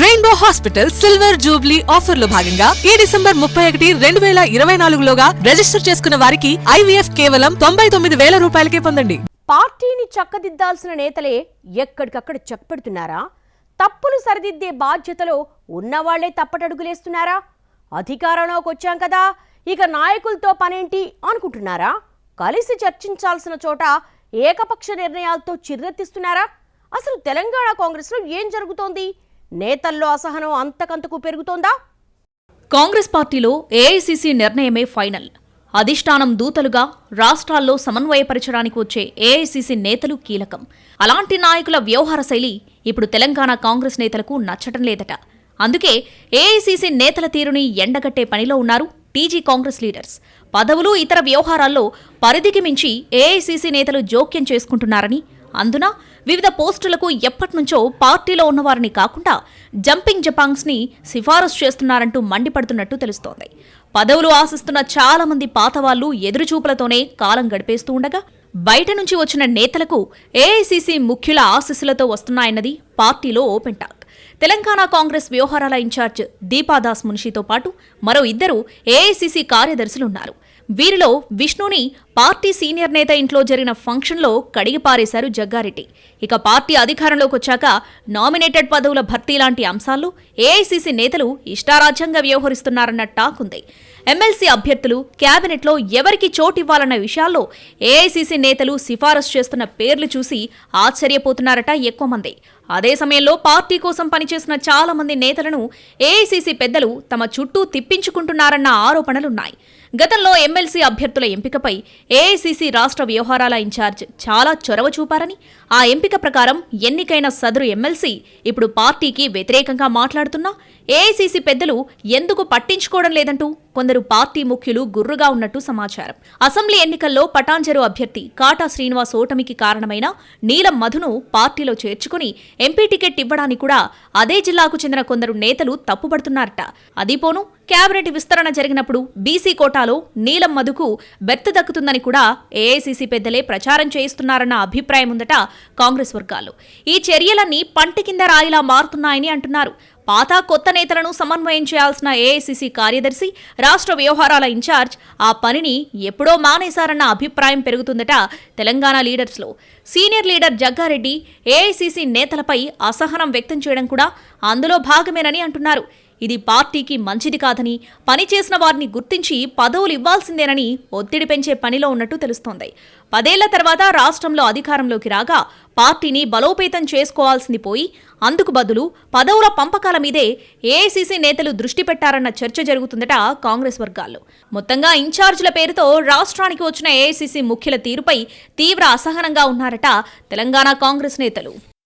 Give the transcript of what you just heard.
Rainbow hospital silver Jubilee ఆఫర్లో భాగంగా ఈ డిసెంబర్ ముప్పై ఒకటి రెండు వేల ఇరవై నాలుగులోగా రిజిస్టర్ చేసుకున్న వారికి ఐవీఎఫ్ కేవలం తొంభై తొమ్మిది వేల రూపాయలకే పొందండి. పార్టీని చక్కదిద్దాల్సిన నేతలే ఎక్కడికక్కడ చెక్పెడుతున్నారా తప్పులు సరిదిద్దే బాధ్యతలో ఉన్నవాళ్ళే తప్పటడుగులేస్తున్నారా? అధికారంలోకి వచ్చాం కదా ఇక నాయకులతో పనేంటి అనుకుంటున్నారా? కలిసి చర్చించాల్సిన చోట ఏకపక్ష నిర్ణయాలతో చిర్రెత్తిస్తున్నారా? అసలు తెలంగాణ కాంగ్రెస్లో ఏం జరుగుతోంది? నేతల్లో అసహనం అంతకంతకు పెరుగుతోందా? కాంగ్రెస్ పార్టీలో ఏఐసీసీ నిర్ణయమే ఫైనల్. అధిష్టానం దూతలుగా రాష్ట్రాల్లో సమన్వయపరచడానికి వచ్చే ఏఐసీసీ నేతలు కీలకం. అలాంటి నాయకుల వ్యవహార శైలి ఇప్పుడు తెలంగాణ కాంగ్రెస్ నేతలకు నచ్చటం లేదట. అందుకే ఏఐసీసీ నేతల తీరుని ఎండగట్టే పనిలో ఉన్నారు టీజీ కాంగ్రెస్ లీడర్స్. పదవులు ఇతర వ్యవహారాల్లో పరిధికి మించి ఏఐసీసీ నేతలు జోక్యం చేసుకుంటున్నారని అందున వివిధ పోస్టులకు ఎప్పటినుంచో పార్టీలో ఉన్నవారిని కాకుండా జంపింగ్ జపాంగ్స్ని సిఫారసు చేస్తున్నారంటూ మండిపడుతున్నట్టు తెలుస్తోంది. పదవులు ఆశిస్తున్న చాలా మంది పాతవాళ్ళు ఎదురుచూపులతోనే కాలం గడిపేస్తూ ఉండగా బయట నుంచి వచ్చిన నేతలకు ఏఐసీసీ ముఖ్యుల ఆశీస్సులతో వస్తున్నాయన్నది పార్టీలో ఓపెన్ టాక్. తెలంగాణ కాంగ్రెస్ వ్యవహారాల ఇన్ఛార్జ్ దీపాదాస్ మున్షితో పాటు మరో ఇద్దరు ఏఐసీసీ కార్యదర్శులున్నారు వీరిలో విష్ణుని పార్టీ సీనియర్ నేత ఇంట్లో జరిగిన ఫంక్షన్లో కడిగిపారేశారు జగ్గారెడ్డి. ఇక పార్టీ అధికారంలోకి వచ్చాక నామినేటెడ్ పదవుల భర్తీ లాంటి అంశాల్లో ఏఐసీసీ నేతలు ఇష్టారాజ్యంగా వ్యవహరిస్తున్నారన్న టాక్ ఉంది. ఎమ్మెల్సీ అభ్యర్థులు కేబినెట్లో ఎవరికి చోటు ఇవ్వాలన్న విషయాల్లో ఏఐసీసీ నేతలు సిఫారసు చేస్తున్న పేర్లు చూసి ఆశ్చర్యపోతున్నారట ఎక్కువ మంది. అదే సమయంలో పార్టీ కోసం పనిచేసిన చాలా మంది నేతలను ఏఐసీసీ పెద్దలు తమ చుట్టూ తిప్పించుకుంటున్నారన్న ఆరోపణలున్నాయి. గతంలో ఎమ్మెల్సీ అభ్యర్థుల ఎంపికపై ఏఐసీసీ రాష్ట్ర వ్యవహారాల ఇన్ఛార్జ్ చాలా చొరవ చూపారని ఆ ఎంపిక ప్రకారం ఎన్నికైన సదరు ఎమ్మెల్సీ ఇప్పుడు పార్టీకి వ్యతిరేకంగా మాట్లాడుతున్నా ఏఐసీసీ పెద్దలు ఎందుకు పట్టించుకోవడం లేదంటూ కొందరు పార్టీ ముఖ్యులు గుర్రుగా ఉన్నట్టు సమాచారం. అసెంబ్లీ ఎన్నికల్లో పటాంజరు అభ్యర్థి కాటా శ్రీనివాస్ ఓటమికి కారణమైన నీలం మధును పార్టీలో చేర్చుకుని ఎంపీ టికెట్ ఇవ్వడానికి కూడా అదే జిల్లాకు చెందిన కొందరు నేతలు తప్పుపడుతున్నారట. అదిపోను క్యాబినెట్ విస్తరణ జరిగినప్పుడు బీసీ కోటాలో నీలం మధుకు బెర్త్ దక్కుతుందని కూడా ఏఐసీసీ పెద్దలే ప్రచారం చేయిస్తున్నారన్న అభిప్రాయం ఉందట కాంగ్రెస్ వర్గాలు. ఈ చర్యలన్నీ పంట కింద రాయిలా మారుతున్నాయని అంటున్నారు. పాత కొత్త నేతలను సమన్వయం చేయాల్సిన ఏఐసీసీ కార్యదర్శి రాష్ట్ర వ్యవహారాల ఇన్ఛార్జ్ ఆ పనిని ఎప్పుడో మానేశారన్న అభిప్రాయం పెరుగుతుందట తెలంగాణ లీడర్స్లో. సీనియర్ లీడర్ జగ్గారెడ్డి ఏఐసీసీ నేతలపై అసహనం వ్యక్తం చేయడం కూడా అందులో భాగమేనని అంటున్నారు. ఇది పార్టీకి మంచిది కాదని పనిచేసిన వారిని గుర్తించి పదవులు ఇవ్వాల్సిందేనని ఒత్తిడి పెంచే పనిలో ఉన్నట్టు తెలుస్తోంది. పదేళ్ళ తర్వాత రాష్ట్రంలో అధికారంలోకి రాగా పార్టీని బలోపేతం చేసుకోవాల్సింది పోయి అందుకు బదులు పదవుల పంపకాల మీదే ఏఐసీసీ నేతలు దృష్టి పెట్టారన్న చర్చ జరుగుతుందట కాంగ్రెస్ వర్గాల్లో. మొత్తంగా ఇన్ఛార్జీల పేరుతో రాష్ట్రానికి వచ్చిన ఏఐసీసీ ముఖ్యుల తీరుపై తీవ్ర అసహనంగా ఉన్నారట తెలంగాణ కాంగ్రెస్ నేతలు.